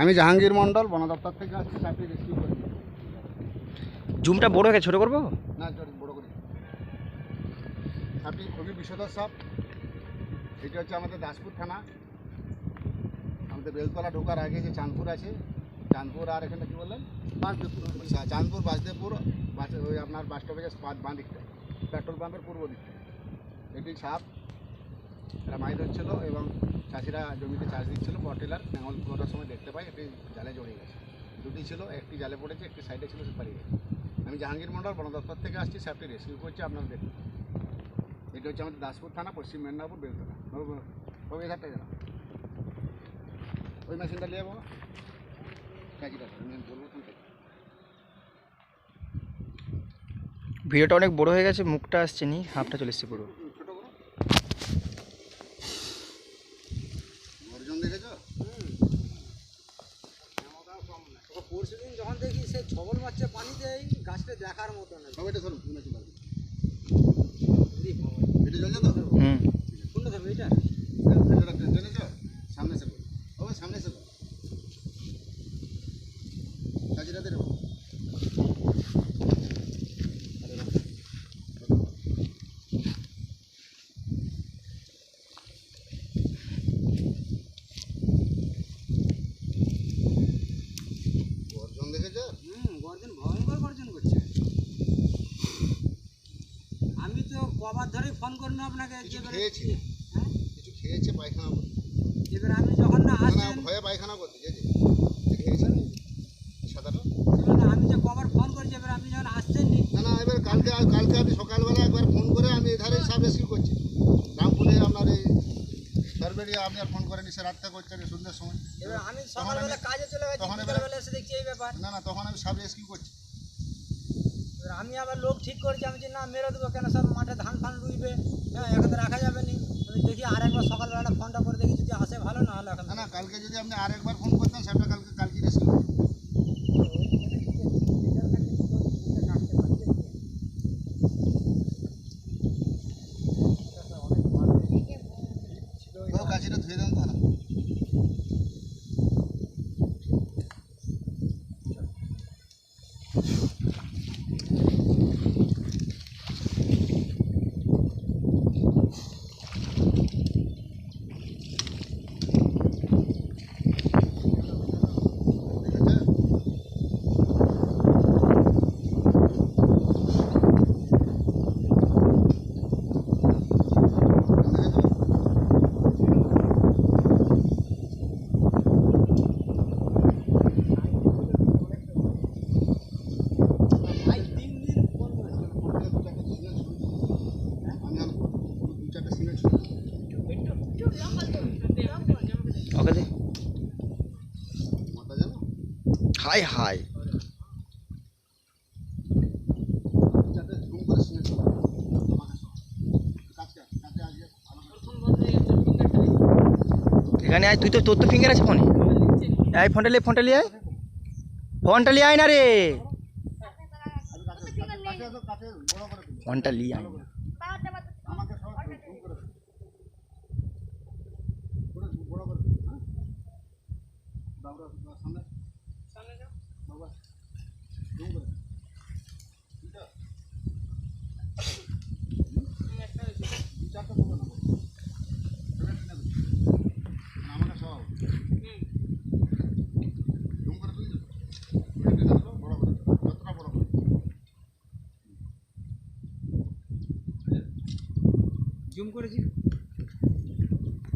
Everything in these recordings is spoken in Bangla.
আমি জাহাঙ্গীর মন্ডল বন দপ্তর থেকে আসছি সাপটি রেস্কিউ করি। জুমটা বড় হয়ে ছোট করব? না বড় করি। সাপটি খুবই বিষধর সাপ এটা হচ্ছে আমাদের দাসপুর থানা। আমাদের বেলতলা ঢোকার আগে যে চাঁদপুর আছে চাঁদপুর আর এখানে কি বললেন? বাসদেবপুর। চাঁদপুর বাসদেবপুর বাস ওই আপনার বাস স্টপেজের বাঁ দিকটায় পেট্রোল পাম্পের পূর্ব দিকটায় এটি সাপ এরা মাছ ধরছিল এবং চাষিরা জমিতে চাষ দিচ্ছিল বটেলার নাঙল করার সময় দেখতে পাই একটি জালে জড়িয়ে গেছে। দুটি ছিল, একটি জালে পড়েছে, একটি সাইডে ছিল, সে পালিয়ে গেছে। আমি জাহাঙ্গীর মন্ডল, বন দপ্তর থেকে আসছি সাপটি রেস্কিউ করছি, আপনারা দেখুন। এটা হচ্ছে আমাদের দাসপুর থানা, পশ্চিম মেদিনীপুর, বেলতলা। বাবু গেলাম ওই মেশিনটা নিয়ে তুমি ভিডিওটা অনেক বড় হয়ে গেছে, মুখটা আসছে নি, হাফটা চলে এসছে পুরো ছোটো বড় অর্জন দেখেছ পরশু দিন যখন দেখি বাচ্চা পানি পানিতেই গাছটা দেখার মতো না। সবাইটা মেশিন এটা চলছে তো? হুম কোনটা দেবে এটা ভেতরে একটা জেনেছো সামনে সে করো ও সামনে সে করো কাজিটা দে রে বাবা। গর্জন দেখেছ হুম গর্জন ভয়ঙ্কর গর্জন করছে আমি তো করলাম আপনাকে কিছু খেয়েছে? হ্যাঁ? কিছু খেয়েছে পায়খানা করতে এবার আমি যখন না আসছেন ভয়ে পায়খানা করতে যে যে খেয়েছে? সাদাটা? আমি যে কবার ফোন করছি এবার আপনি যখন আসছেন না না এবার কালকে কালকে আমি সকালবেলা একবার ফোন করে আমি এধারে সব রেস্কিউ করছি। রামপুরে আপনার এই সরবেরিয়া আপনি আর ফোন করেনি সে রাতটা করছেন সন্ধ্যের সময়। এবার আমি সকালবেলা কাজে চলে গেছি তখন এবার- বিকালবেলা এসে দেখছি এই ব্যাপার। না না তখন আমি সব রেস্কিউ করছি। আমি আবার লোক ঠিক করেছি আমি যে না মেরে দেবো কেন সব মাঠে ধান ফান রুইবে হ্যাঁ এখানে রাখা যাবে নি আমি দেখি আরেকবার সকালবেলা ফোনটা করে দেখি যদি আসে ভালো না হলে এখন না না কালকে যদি আপনি আর একবার ফোন করতেন সেটা কালকে কালকে রেস্কিউ কাছিটা ধুয়ে দেন তো না দেখেছে? দেখেছ? ভাই তিন দিন ফোন করেছি আমি আর দু চারটে সিমেন্ট ছুটি ওকে দে মাথা জানো হাই হাই দু চারটে ঝুম করে সিমেন্ট ছুটি আমাকে সব কাজকে কাজে আজকে ভালো করে এখানে আয়, তুই তো তোর তো ফিঙ্গার আছে ফোনে আয় ফোনটা লিয়ে ফোনটা লিয়ে আয়। ফোনটা লিয়ে আয় না রে। ফোনটা লিয়ে আয়। না। জুম করেছি।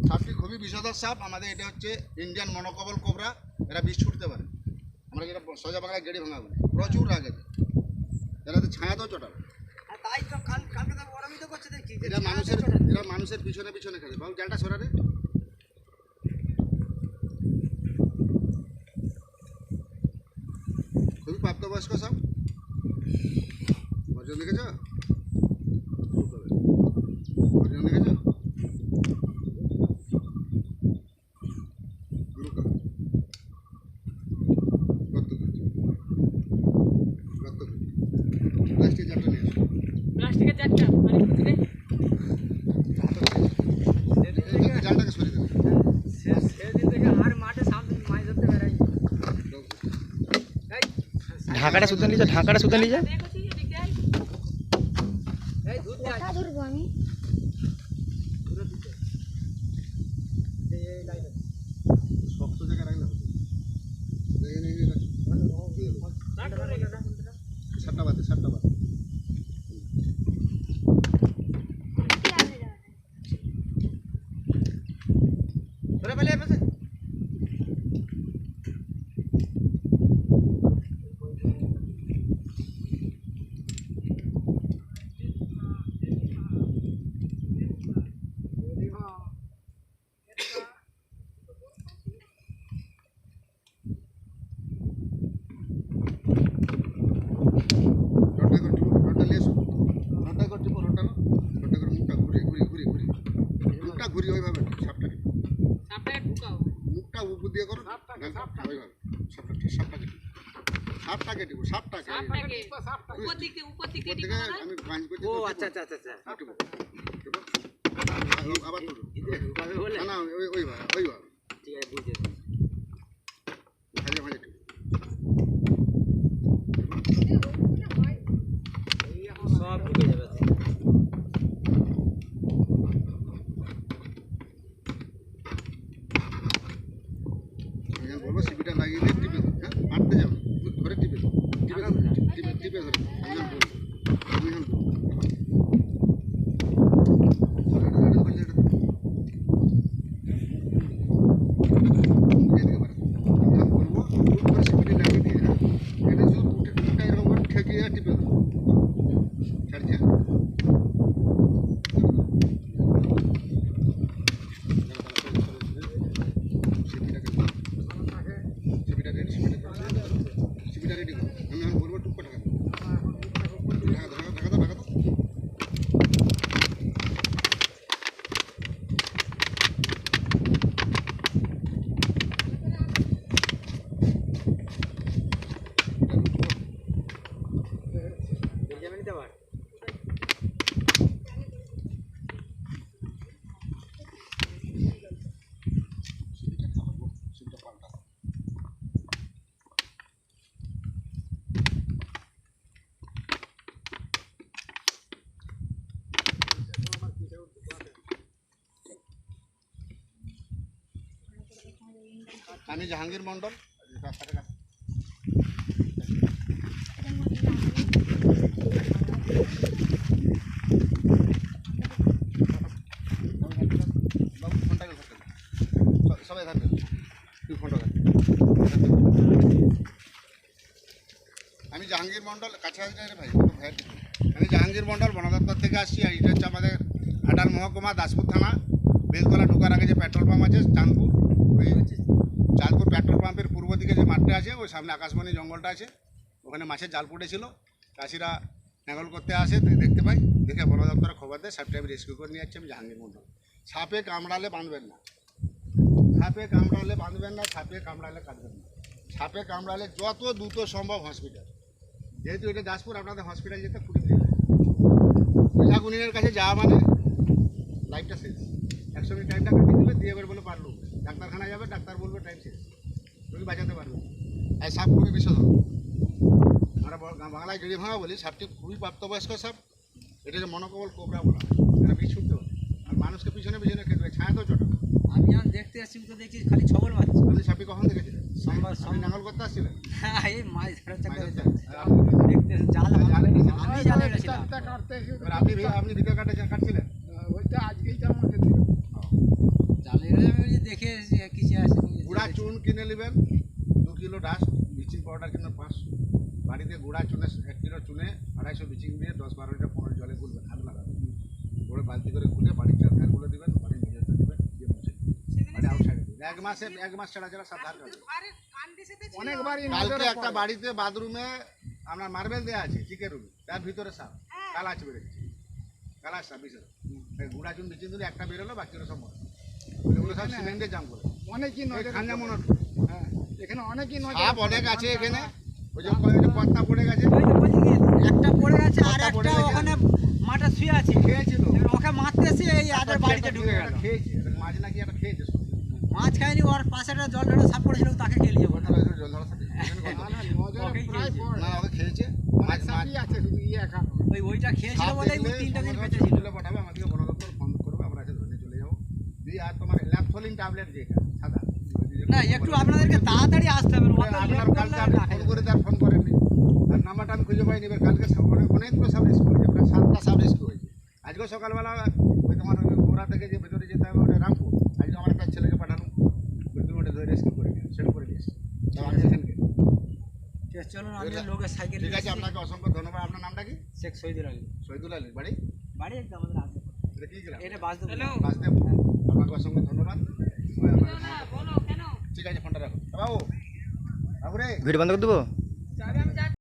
সাপটি খুবই বিষধর সাপ, আমাদের এটা হচ্ছে ইন্ডিয়ান মনোকবল কোবরা, এরা বিষ ছুটতে পারে। আমরা যেটা সোজা বাংলায় গেড়ি ভাঙা বলি। প্রচুর রাগে। এরা তো ছায়া চটাবে। আর তাই তো চটাল এরা মানুষের এরা মানুষের পিছনে পিছনে খেলে। বাবু জালটা সরারে খুবই প্রাপ্তবয়স্ক সাপ অর্জন দেখেছ অর্জন দেখেছ গুরু কাকা। গর্ত করছে। গর্ত করছে। প্লাস্টিক চারটা নিয়ে এসো। প্লাস্টিকের চারটা মানে খুঁজে জালটাকে সরিয়ে দেবে সে- সেদিন থেকে আর মাঠে সামনে ঢাকাটা শুধু নিয়ে যা ঢাকাটা শুধু নিয়ে যা দেখছি এদিকে আয়। কোথা ধরবো আমি শক্ত জায়গায় রাখলে হবে। এই, এই, এই, রাখ। দিয়ে দেবো। সাতটা বাজে সাতটা বাজে রোডটা করে টিপো, রোডটা নিয়ে এসো। রোডটা করে টিপো, রোডটা না। রোডটা করে মুখটা ঘুরিয়ে, ঘুরিয়ে, ঘুরিয়ে, ঘুরিয়ে। মুখটা ঘুরিয়ে ওইভাবে সাপটাকে। সাপটাকে ঢুকাও মুখটা উপর দিয়ে করো ওইভাবে সাপটা সাপটাকে টিপো। সাপটাকে টিপো, সাপটাকে। সাপটাকে উপর দিক থেকে উপর দিক উপর থেকে থেকে টিপো না? আমি বাঁশ করছি, ও। আচ্ছা আচ্ছা আচ্ছা আচ্ছা হ্যাঁ, টিপো। টিপো। আ- আবার তুলো। না, না, ওই- ওইভাবে, ওইভাবে। ঠিক আছে বুঝতে ভাঁজে ভাঁজে সব ঢুকে যাবে আমি যখন বলব সিপিটা লাগিয়ে দিয়ে টিপে দাও, হ্যাঁ? আটতে যাবে না। ধরে টিপে দাও। টিপে দাও, টিপে- টিপে ধরে। আমি যখন বলব। আমি যখন বলব। এটা- এটা ধরলে এটা- এদিকে বাড়াও। আমি যখন বলব, হুট করে সিপিটা লাগিয়ে দিয়ে, হ্যাঁ? এটা শুধু উঠে- উঠে এরকম করে ঠেকিয়ে টিপে দাও। ছাড়ছি, হ্যাঁ? সিপিটাকে দাও। সিপিটা রেডি সিপিটা সিপিটা রেডি করো আমি এখন বলব টুক করে ঢাকা দাও ঢাকা দাও ঢাকা দাও ঢাকা দাও যাবে নিতে পার সিপিটা খাব সিপিটা পাল্টা আমি জাহাঙ্গীর। স- সবাই থাকবে আমি জাহাঙ্গীর মন্ডল কাছাকাছি ভাই আমি জাহাঙ্গীর মন্ডল বন দপ্তর থেকে আসছি, আর এটা হচ্ছে আমাদের ঘাটাল মহকুমা, দাসপুর থানা, বেলতলা ঢোকার আগে যে পেট্রোল পাম্প আছে, চাঁদপুর চাঁদপুর পেট্রোল পাম্পের পূর্ব দিকে যে মাঠটা আছে, ওই সামনে আকাশবাণী জঙ্গলটা আছে। ওখানে মাছের জাল পড়েছিল চাষিরা ন্যাঙ্গল করতে আসে দেখতে পাই। দেখে বন দপ্তরে খবর দেয়, সাপটা আমি রেস্কিউ করে নিয়ে যাচ্ছি, আমি জাহাঙ্গীর মন্ডল সাপে কামড়ালে বাঁধবেন না। সাপে কামড়ালে বাঁধবেন না, সাপে কামড়ালে কাটবেন না। সাপে কামড়ালে যত দ্রুত সম্ভব হসপিটাল যেহেতু এটা দাসপুর, আপনাদের হসপিটাল যেতে মিনিট লাগে। প্রশাসনের কাছে যাওয়া মানে লাইফটা শেষ। একশো মিনিট টাইমটা কাটিয়ে দেবে, দিয়ে এবার বলে পারল ডাক্তারখানা যাবে ডাক্তার বলবে টাইম শেষ। রোগী বাঁচাতে পারবে। আর সাপ খুবই বিষধর আমরা বাংলায় জড়ি ভাঙা বলি সাপটি খুবই প্রাপ্তবয়স্ক সাপ। এটা যে মনোকবল কোবরা বলা। এটা বিষ ছুটতে পারে। আর মানুষকে পিছনে পিছনে খেতে হবে ছায়া তো ছোটো। আমি যখন দেখতে আসছি তো দেখছি খালি ছবল মারছে আপনি সাপটি কখন দেখেছিলেন সোমবার সোমবার। নাঙ্গল করতে আসছিলেন? হ্যাঁ এই মাছ ধরার মাছ দেখতে জাল আমি? আমি জালে আপনি আপনি ভিতরে কাটে কাটছিলেন? জালে গেলে আমি ওই যে দেখে এসেছি কিছু আসে গুঁড়া চুন কিনে নেবেন দু কিলো ডাস্ট ব্লিচিং পাউডার কিনে পাঁচশো বাড়িতে গুঁড়া চুনে এক কিলো চুনে আড়াইশো ব্লিচিং দিয়ে দশ বারো লিটার পনেরো জলে গুলবেন হাত লাগাবেন। করে বালতি করে খুলে বাড়ির চার ধারগুলো দেবেন বাড়ির নিজেরটা দেবেন দিয়ে মুছে দিবেন। বাড়ি আউটসাইডে দেবেন। এক মাসে এক মাস ছাড়া ছাড়া সাত ধার কাটবে কালকে একটা বাড়িতে বাথরুমে আপনার মার্বেল দেওয়া আছে চিকের রুমে তার ভিতরে সাপ কালাচ বেরোচ্ছে কালাচ সাপ বিশেষ। গুঁড়া চুন বিচিন দিলে একটা বেরোলো বাকিগুলো সব মরে ওগুলো সব সিমেন্টে জাম করে। অনেকই নজর খাঞ্জা মনে হ্যাঁ এখানে অনেকই নজর সাপ অনেক আছে এখানে। ওই যে ওই পড়ে গেছে। একটা পড়ে গেছে আর একটা। ওখানে মাঠে শুয়ে আছে। খেয়েছিল। ওকে মারতে এসে এই আদের বাড়িতে ঢুকে গেল। খেয়েছে মাছ নাকি একটা খেয়েছে। মাছ খায়নি ওর পাশে একটা জল ঢালা সাপ পড়েছিল তাকে খেলিয়ে বলতে জল ধরা না না নজর ওকেই প্রায় খেয়েছে। মাছ মাছ সাপই আছে শুধু ইয়ে একা। ওই ওইটা খেয়েছিল সাপ বলেই তিনটা দিন বেঁচে ছিল পাঠাবে আমাদেরকে বন দপ্তর ফোন করবে আমরা এসে ধরে চলে যাব। দিয়ে আর তোমার ল্যাপথলিন ট্যাবলেট যেটা না একটু আপনাদেরকে তাড়াতাড়ি আসতে হবে আপনার লেট কালকে আপনি ফোন করে তার ফোন করেননি তার নাম্বারটা আমি খুঁজে পাইনি এবার কালকে অনেকগুলো সাব রেস্কিউ হয়েছে প্রায় সাতটা সাব রেস্কিউ হয়েছে। আজকেও সকালবেলা ওই তোমার গোড়া থেকে যে ভেতরে যেতে হবে ওটা রামপুর। আজকে আমার একটা ছেলেকে পাঠানো। বিলকুল ওটা ধরে রেস্কিউ করে নিয়ে সেটা করে নিয়ে এসেছে। তো আমি এখানকে ঠিক আছে, চলুন আমি লোকের সাইকেল ঠিক আছে আপনাকে অসংখ্য ধন্যবাদ। আপনার নামটা কি? শেখ শহীদুল আলী। শহীদুল আলী বাড়ি? বাড়ি একদম আমাদের আগে এটা কি গ্রাম? এটা বাস দেবো হ্যালো বাসদেব আপনাকে অসংখ্য ধন্যবাদ। ঠিক আছে ফোনটা রাখো। বাবু বাবু রে ভিডিও বন্ধ করে দেবো?